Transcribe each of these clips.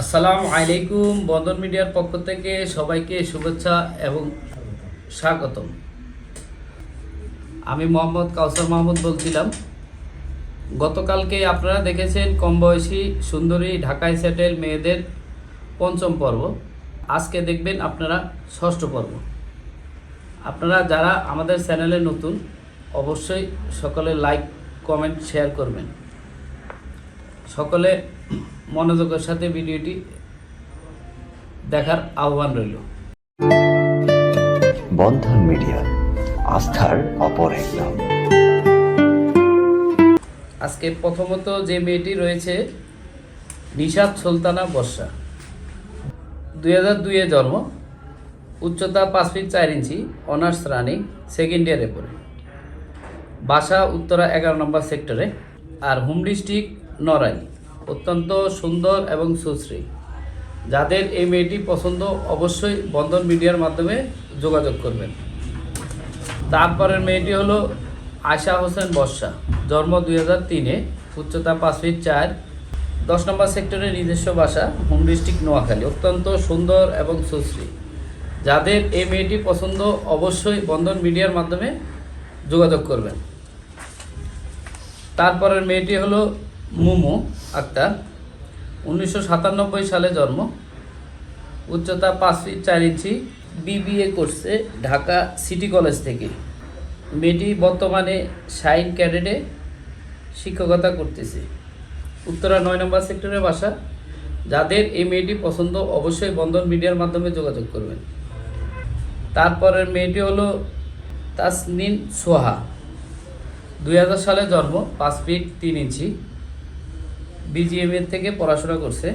আসসালামু আলাইকুম বন্ধন মিডিয়ার পক্ষ থেকে সবাইকে শুভেচ্ছা এবং স্বাগতম। আমি মোহাম্মদ কাউসার মাহমুদ বলছিলাম। গতকালকে আপনারা দেখেছেন কম বয়সী সুন্দরী ঢাকায় সেটেল মেয়েদের পঞ্চম পর্ব। আজকে দেখবেন আপনারা ষষ্ঠ পর্ব। আপনারা যারা আমাদের চ্যানেলে নতুন, অবশ্যই সকলে লাইক, কমেন্ট, শেয়ার করবেন। সকলে মনোযোগের সাথে ভিডিওটি দেখার আহ্বান রইল। বন্ধন মিডিয়া আস্থার অপর এক নাম। আজকে প্রথমত যে মেয়েটি রয়েছে নিশাদ সুলতানা বর্ষা। দুই হাজার দুইয়ে জন্ম উচ্চতা পাঁচ ফিট চার ইঞ্চি অনার্স রানিং সেকেন্ড ইয়ারে পড়ে। বাসা উত্তরা এগারো নম্বর সেক্টরে আর হোম ডিস্ট্রিক্ট নড়াইল। অত্যন্ত সুন্দর এবং সুশ্রী। যাদের এই মেয়েটি পছন্দ, অবশ্যই বন্ধন মিডিয়ার মাধ্যমে যোগাযোগ করবেন। তারপরের মেয়েটি হলো আশা হোসেন বর্ষা। জন্ম দুই হাজার তিনে, উচ্চতা পাঁচ ফিট চার, দশ নম্বর সেক্টরের নিজস্ব বাসা, হোম ডিস্ট্রিক্ট নোয়াখালী। অত্যন্ত সুন্দর এবং সুশ্রী। যাদের এই মেয়েটি পছন্দ, অবশ্যই বন্ধন মিডিয়ার মাধ্যমে যোগাযোগ করবেন। তারপরের মেয়েটি হলো মুমু। আক্তার উনিশশো সাতানব্বই সালে জন্ম। উচ্চতা পাঁচ ফিট চার ইঞ্চি। বিবিএ করছে ঢাকা সিটি কলেজ থেকে। মেয়েটি বর্তমানে শাইন ক্যাডেটে শিক্ষকতা করতেছে। উত্তরা নয় নম্বর সেক্টরের বাসা। যাদের এই মেয়েটি পছন্দ, অবশ্যই বন্ধন মিডিয়ার মাধ্যমে যোগাযোগ করবেন। তারপরের মেয়েটি হলো তাসনিন সোহা। দুই হাজার সালে জন্ম, পাঁচ ফিট তিন ইঞ্চি। বিজিএমএর থেকে পড়াশোনা করছে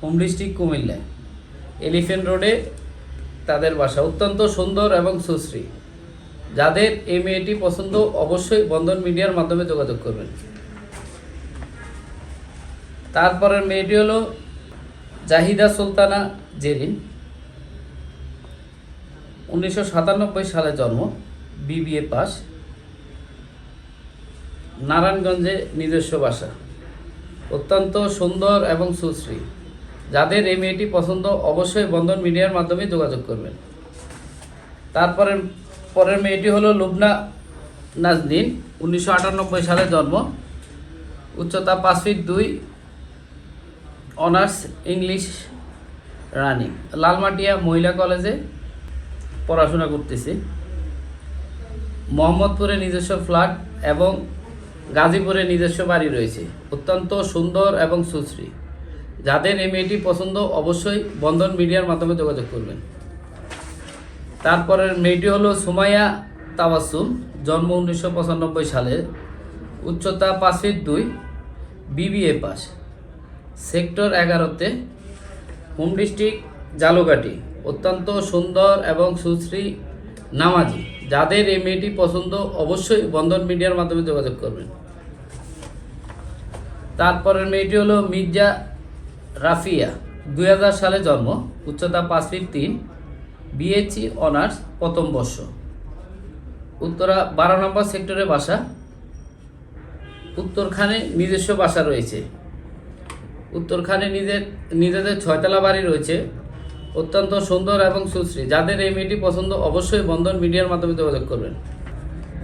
হোম ডিস্ট্রিক্ট কুমিল্লায়। এলিফেন্ট রোডে তাদের বাসা অত্যন্ত সুন্দর এবং সুশ্রী। যাদের এই মেয়েটি পছন্দ, অবশ্যই বন্ধন মিডিয়ার মাধ্যমে যোগাযোগ করবেন। তারপরের মেয়েটি হলো জাহিদা সুলতানা জেরিন। উনিশশো সাতানব্বই সালে জন্ম বিবিএ পাস। নারায়ণগঞ্জে নিজস্ব বাসা। অত্যন্ত সুন্দর এবং সুশ্রী। যাদের এই মেয়েটি পছন্দ, অবশ্যই বন্ধন মিডিয়ার মাধ্যমে যোগাযোগ করবেন। তারপরে, পরের মেয়েটি হলো লুবনা নাজনীন, উনিশশো সালে জন্ম। উচ্চতা পাঁচ ফিট দুই, অনার্স ইংলিশ রানিং। লালমাটিয়া মহিলা কলেজে পড়াশোনা করতেছে। মোহাম্মদপুরে নিজস্ব ফ্ল্যাট এবং গাজীপুরে নিজস্ব বাড়ি রয়েছে। অত্যন্ত সুন্দর এবং সুশ্রী। যাদের এই মেয়েটি পছন্দ, অবশ্যই বন্ধন মিডিয়ার মাধ্যমে যোগাযোগ করবেন। তারপরের মেয়েটি হলো সুমাইয়া তাওয়াসুম জন্ম উনিশশো পঁচানব্বই সালে, উচ্চতা পাঁচ ফিট দুই বিবিএ পাস। সেক্টর এগারোতে, হোম ডিস্ট্রিক্ট জালুকাটি। অত্যন্ত সুন্দর এবং সুশ্রী নামাজি। যাদের এই মেয়েটি পছন্দ, অবশ্যই বন্ধন মিডিয়ার মাধ্যমে যোগাযোগ করবেন। তারপরের মেয়েটি হলো মির্জা রাফিয়া, দুই হাজার সালে জন্ম, উচ্চতা পাঁচ ফিট তিন বিএসসি অনার্স প্রথম বর্ষ। উত্তরা বারো নম্বর সেক্টরে বাসা। উত্তরখানে নিজস্ব বাসা রয়েছে। উত্তরখানে নিজের নিজেদের ছয়তলা বাড়ি রয়েছে। অত্যন্ত সুন্দর এবং সুশ্রী। যাদের এই মেয়েটি পছন্দ, অবশ্যই বন্ধন মিডিয়ার মাধ্যমে যোগাযোগ করবেন।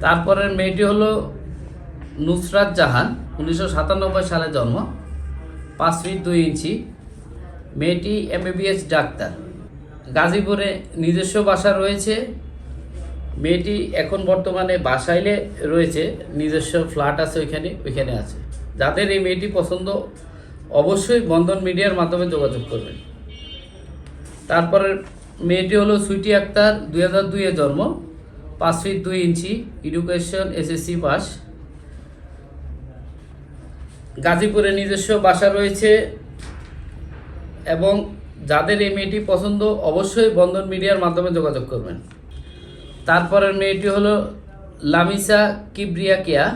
তারপরের মেয়েটি হলো নুসরাত জাহান, উনিশশো সাতানব্বই সালে জন্ম, পাঁচ ফিট দুই ইঞ্চি। মেয়েটি এমবিবিএস ডাক্তার। গাজীপুরে নিজস্ব বাসা রয়েছে। মেয়েটি এখন বর্তমানে বাসাইলে রয়েছে। নিজস্ব ফ্ল্যাট আছে ওইখানে ওইখানে আছে। যাদের এই মেয়েটি পছন্দ, অবশ্যই বন্ধন মিডিয়ার মাধ্যমে যোগাযোগ করবেন। তারপরে মেয়েটি হলো সুইটি আক্তার, দুই হাজার দুইয়ে জন্ম, পাঁচ ফিট দুই ইঞ্চি এডুকেশন এসএসসি পাস। গাজীপুরে নিজস্ব বাসা রয়েছে এবং যাদের এই মেয়েটি পছন্দ, অবশ্যই বন্ধন মিডিয়ার মাধ্যমে যোগাযোগ করবেন। তারপরের মেয়েটি হলো লামিসা কিবরিয়া কেয়া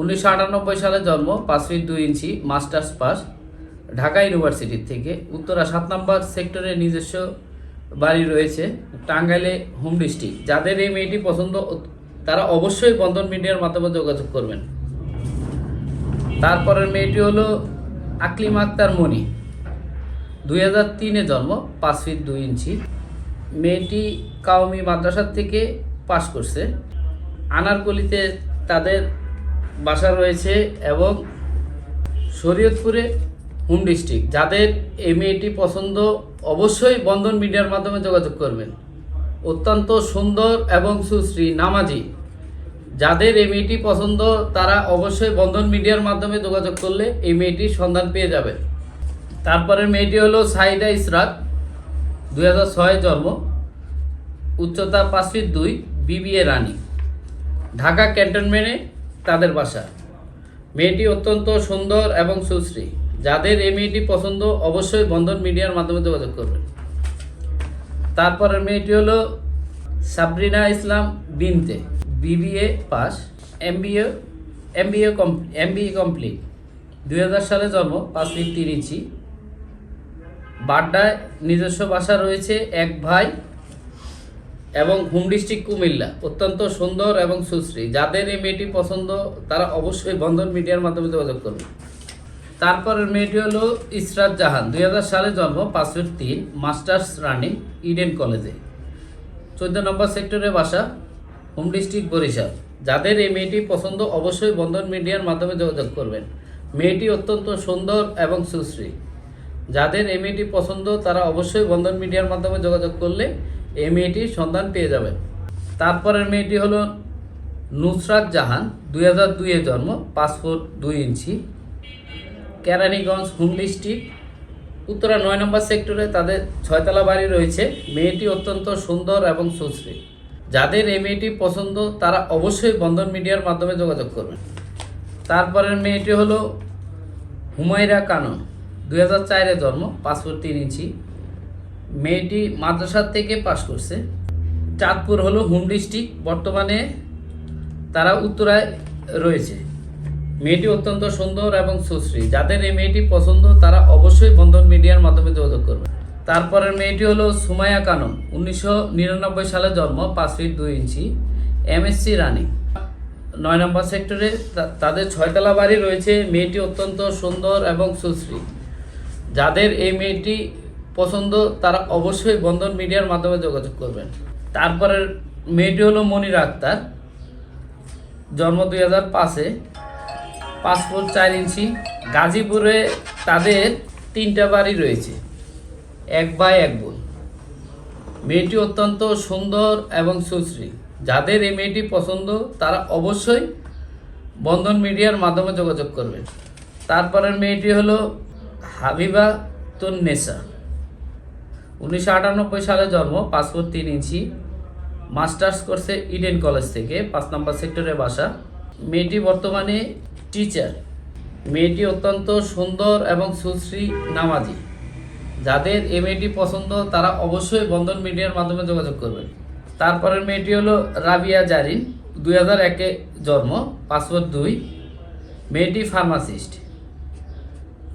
উনিশশো আটানব্বই সালে জন্ম, পাঁচ ফিট দুই ইঞ্চি, মাস্টার্স পাস। ঢাকা ইউনিভার্সিটির থেকে। উত্তরা সাত নম্বর সেক্টরে নিজস্ব বাড়ি রয়েছে, টাঙ্গাইলে হোম ডিস্ট্রিক্ট। যাদের এই মেয়েটি পছন্দ, তারা অবশ্যই বন্ধন মিডিয়ার মাধ্যমে যোগাযোগ করবেন। তারপরের মেয়েটি হলো আকলিম আক্তার মণি দুই হাজার তিনে জন্ম, পাঁচ ফিট দুই ইঞ্চি। মেয়েটি কাউমি মাদ্রাসার থেকে পাশ করছে। আনারকলিতে তাদের বাসা রয়েছে এবং শরীয়তপুরে হোম ডিস্ট্রিক্ট। যাদের এই মেয়েটি পছন্দ, অবশ্যই বন্ধন মিডিয়ার মাধ্যমে যোগাযোগ করবেন। অত্যন্ত সুন্দর এবং সুশ্রী নামাজি। যাদের মেয়েটি পছন্দ, তারা অবশ্যই বন্ধন মিডিয়ার মাধ্যমে যোগাযোগ করলে এই মেয়েটির সন্ধান পেয়ে যাবেন। তারপরে মেয়েটি হলো সাইদা ইসরাত, দুই হাজার ছয় জন্ম, উচ্চতা পাঁচ ফিট দুই, বিবিএ রানী। ঢাকা ক্যান্টনমেন্টে তাদের বাসা। মেয়েটি অত্যন্ত সুন্দর এবং সুশ্রী। যাদের এই মেয়েটি পছন্দ, অবশ্যই বন্ধন মিডিয়ার মাধ্যমে যোগাযোগ করবেন। তারপরের মেয়েটি হলো Sabrina Islam Binte. BBA pass, MBA MBA MBA complete. দুই হাজার সালে জন্ম, পাঁচ ফিট তিন ইঞ্চি। বাড্ডায় নিজস্ব বাসা রয়েছে এক ভাই এবং হোম ডিস্ট্রিক্ট কুমিল্লা। অত্যন্ত সুন্দর এবং সুশ্রী। যাদের এই মেয়েটি পছন্দ, তারা অবশ্যই বন্ধন মিডিয়ার মাধ্যমে যোগাযোগ করবে তারপরের মেয়েটি হলো ইসরাত জাহান। দুই হাজার সালে জন্ম পাঁচ তিন, মাস্টার্স রানিং, ইডেন কলেজে। চোদ্দ নম্বর সেক্টরে বাসা, হোম ডিস্ট্রিক্ট বরিশাল। যাদের এই মেয়েটি পছন্দ, অবশ্যই বন্ধন মিডিয়ার মাধ্যমে যোগাযোগ করবেন। মেয়েটি অত্যন্ত সুন্দর এবং সুশ্রী। যাদের এই মেয়েটি পছন্দ, তারা অবশ্যই বন্ধন মিডিয়ার মাধ্যমে যোগাযোগ করলে এই মেয়েটির সন্ধান পেয়ে যাবেন। তারপরের মেয়েটি হলো নুসরাত জাহান। দুই হাজার দুইয়ে জন্ম পাসপোর্ট দুই ইঞ্চি। কেরানীগঞ্জ হোম ডিস্ট্রিক্ট উত্তরা নয় নম্বর সেক্টরে তাদের ছয়তলা বাড়ি রয়েছে। মেয়েটি অত্যন্ত সুন্দর এবং সুশ্রী। যাদের এই মেয়েটি পছন্দ, তারা অবশ্যই বন্ধন মিডিয়ার মাধ্যমে যোগাযোগ করবেন। তারপরের মেয়েটি হলো হুমায়রা কানন। দুই হাজার চারে জন্ম ফুট তিন ইঞ্চি। মেয়েটি মাদ্রাসার থেকে পাশ করছে। চাঁদপুর হলো হোম ডিস্ট্রিক্ট বর্তমানে তারা উত্তরায় রয়েছে। মেয়েটি অত্যন্ত সুন্দর এবং সুশ্রী। যাদের এই মেয়েটি পছন্দ, তারা অবশ্যই বন্ধন মিডিয়ার মাধ্যমে যোগাযোগ করবে। তারপরের মেয়েটি হলো সুমায়া কানন উনিশশো সালে জন্ম, পাঁচ ফিট দুই ইঞ্চি, এমএসসি রানিং। নয় নম্বর সেক্টরে তাদের ছয়তলা বাড়ি রয়েছে। মেয়েটি অত্যন্ত সুন্দর এবং সুশ্রী। যাদের এই মেয়েটি পছন্দ, তারা অবশ্যই বন্ধন মিডিয়ার মাধ্যমে যোগাযোগ করবেন। তারপরের মেয়েটি হলো মনির আক্তার। জন্ম দুই হাজার পাঁচে। পাঁচ ফুট চার ইঞ্চি। গাজীপুরে তাদের তিনটা বাড়ি রয়েছে। এক বাই এক বোন। মেয়েটি অত্যন্ত সুন্দর এবং সুশ্রী। যাদের এই মেয়েটি পছন্দ, তারা অবশ্যই বন্ধন মিডিয়ার মাধ্যমে যোগাযোগ করবেন। তারপরের মেয়েটি হলো হাবিবা তুন্নেসা উনিশশো আটানব্বই সালে জন্ম ফুট তিন ইঞ্চি। মাস্টার্স করছে ইডেন কলেজ থেকে, পাঁচ নম্বর সেক্টরে বাসা। মেয়েটি বর্তমানে টিচার। মেয়েটি অত্যন্ত সুন্দর এবং সুশ্রী নামাজি। যাদের এই মেয়েটি পছন্দ, তারা অবশ্যই বন্ধন মিডিয়ার মাধ্যমে যোগাযোগ করবেন। তারপরের মেয়েটি হলো রাবিয়া জারিন, দুই হাজার একে জন্ম ফুট দুই। মেয়েটি ফার্মাসিস্ট।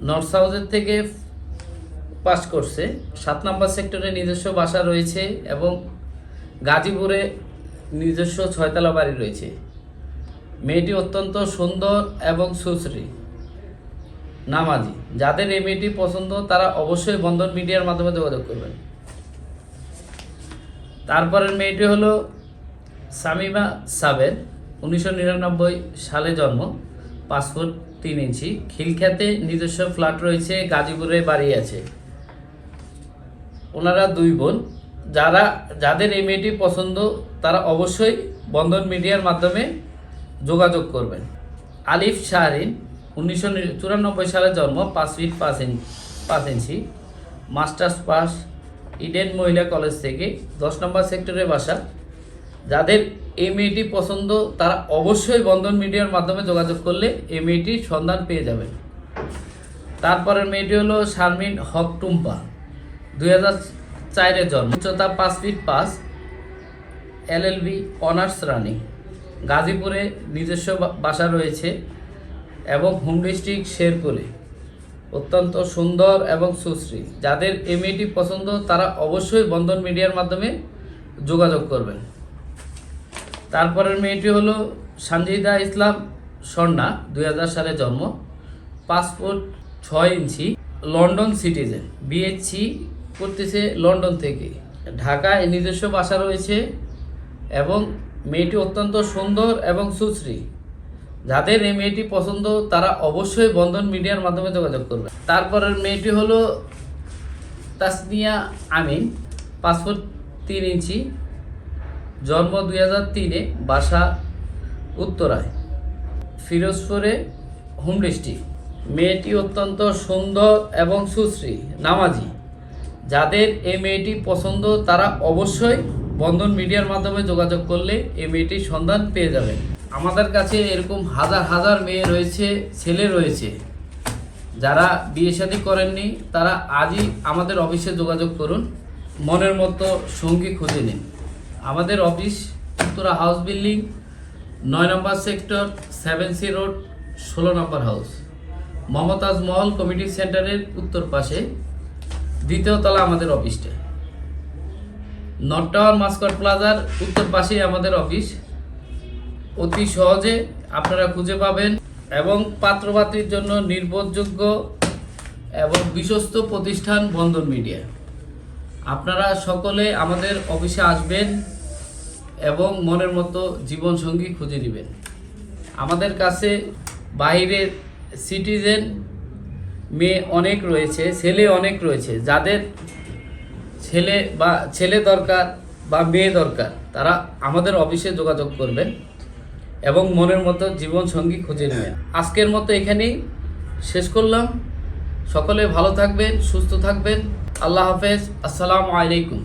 নর্থ সাউথের থেকে পাস করছে। সাত নম্বর সেক্টরে নিজস্ব বাসা রয়েছে এবং গাজীপুরে নিজস্ব ছয়তলা বাড়ি রয়েছে। মেয়েটি অত্যন্ত সুন্দর এবং সুশ্রী, নামাজি। যাদের এই মেয়েটি পছন্দ, তারা অবশ্যই বন্ধন মিডিয়ার মাধ্যমে যোগাযোগ করবেন। তারপরের মেয়েটি হলো সামিমা সাবের উনিশশো নিরানব্বই সালে জন্ম পাসপোর্ট তিন ইঞ্চি, খিলখ্যাতে নিজস্ব ফ্ল্যাট রয়েছে, গাজীপুরে বাড়ি আছে। ওনারা দুই বোন। যারা, যাদের এই মেয়েটি পছন্দ, তারা অবশ্যই বন্ধন মিডিয়ার মাধ্যমে যোগাযোগ করবেন। আলিফ শাহরিন উনিশশো চুরানব্বই সালে জন্ম, পাঁচ ফিট পাঁচ ইঞ্চ পাঁচ ইঞ্চি। মাস্টার্স পাস, ইডেন মহিলা কলেজ থেকে দশ নম্বর সেক্টরে বাসা। যাদের এই মেয়েটি পছন্দ, তারা অবশ্যই বন্ধন মিডিয়ার মাধ্যমে যোগাযোগ করলে এই মেয়েটির সন্ধান পেয়ে যাবেন। তারপরের মেয়েটি হলো শারমিন হক টুম্পা। দুই হাজার চারের জন্ম। উচ্চতা পাঁচ ফিট পাঁচ এলএলবি অনার্স রানিং গাজীপুরে নিজস্ব বাসা রয়েছে এবং হোম ডিস্ট্রিক্ট শেরপুরে। অত্যন্ত সুন্দর এবং সুশ্রী। যাদের এই মেয়েটি পছন্দ, তারা অবশ্যই বন্ধন মিডিয়ার মাধ্যমে যোগাযোগ করবেন। তারপরের মেয়েটি হলো সঞ্জিদা ইসলাম স্বর্ণা দুই সালে জন্ম। পাসপোর্ট ছয় ইঞ্চি, লন্ডন সিটিজেন। বিএসসি করতেছে লন্ডন থেকে। ঢাকায় নিজস্ব বাসা রয়েছে এবং মেয়েটি অত্যন্ত সুন্দর এবং সুশ্রী। যাদের এই মেয়েটি পছন্দ, তারা অবশ্যই বন্ধন মিডিয়ার মাধ্যমে যোগাযোগ করবে। তারপরের মেয়েটি হলো তাসনিয়া আমিন পাসপোর্ট তিন ইঞ্চি, জন্ম দুই হাজার তিনে, বাসা উত্তরায়, ফিরোজপুরে, হোম ডিস্ট্রিক্ট। মেয়েটি অত্যন্ত সুন্দর এবং সুশ্রী, নামাজি। যাদের এই মেয়েটি পছন্দ, তারা অবশ্যই বন্ধন মিডিয়ার মাধ্যমে যোগাযোগ করলে এই মেয়েটির সন্ধান পেয়ে যাবেন আমাদের কাছে এরকম হাজার হাজার মেয়ে রয়েছে, ছেলে রয়েছে। যারা বিয়ে শাদী করেননি, তারা আজই আমাদের অফিসে যোগাযোগ করুন। মনের মতো সঙ্গী খুঁজে নিন। আমাদের অফিস উত্তরা হাউস বিল্ডিং, নয় নম্বর সেক্টর, সেভেন সি রোড, ষোলো নম্বর হাউস। মমতাজ মহল কমিটি সেন্টারের উত্তর পাশে, দ্বিতীয় তলা আমাদের অফিসটা। নর্থ টাওয়ার মাস্কট প্লাজার উত্তর পাশেই আমাদের অফিস। অতি সহজে আপনারা খুঁজে পাবেন এবং পাত্রপাত্রীর জন্য নির্ভরযোগ্য এবং বিশ্বস্ত প্রতিষ্ঠান বন্ধন মিডিয়া। আপনারা সকলে আমাদের অফিসে আসবেন এবং মনের মতো জীবনসঙ্গী খুঁজে নেবেন। আমাদের কাছে বাইরের সিটিজেন মেয়ে অনেক রয়েছে, ছেলে অনেক রয়েছে, যাদের ছেলে বা ছেলে দরকার বা মেয়ে দরকার, তারা আমাদের অফিসে যোগাযোগ করবেন এবং মনের মতো জীবনসঙ্গী খুঁজে নেবেন। আজকের মতো এখানেই শেষ করলাম। সকলে ভালো থাকবেন, সুস্থ থাকবেন। আল্লাহ হাফেজ। আসসালামু আলাইকুম।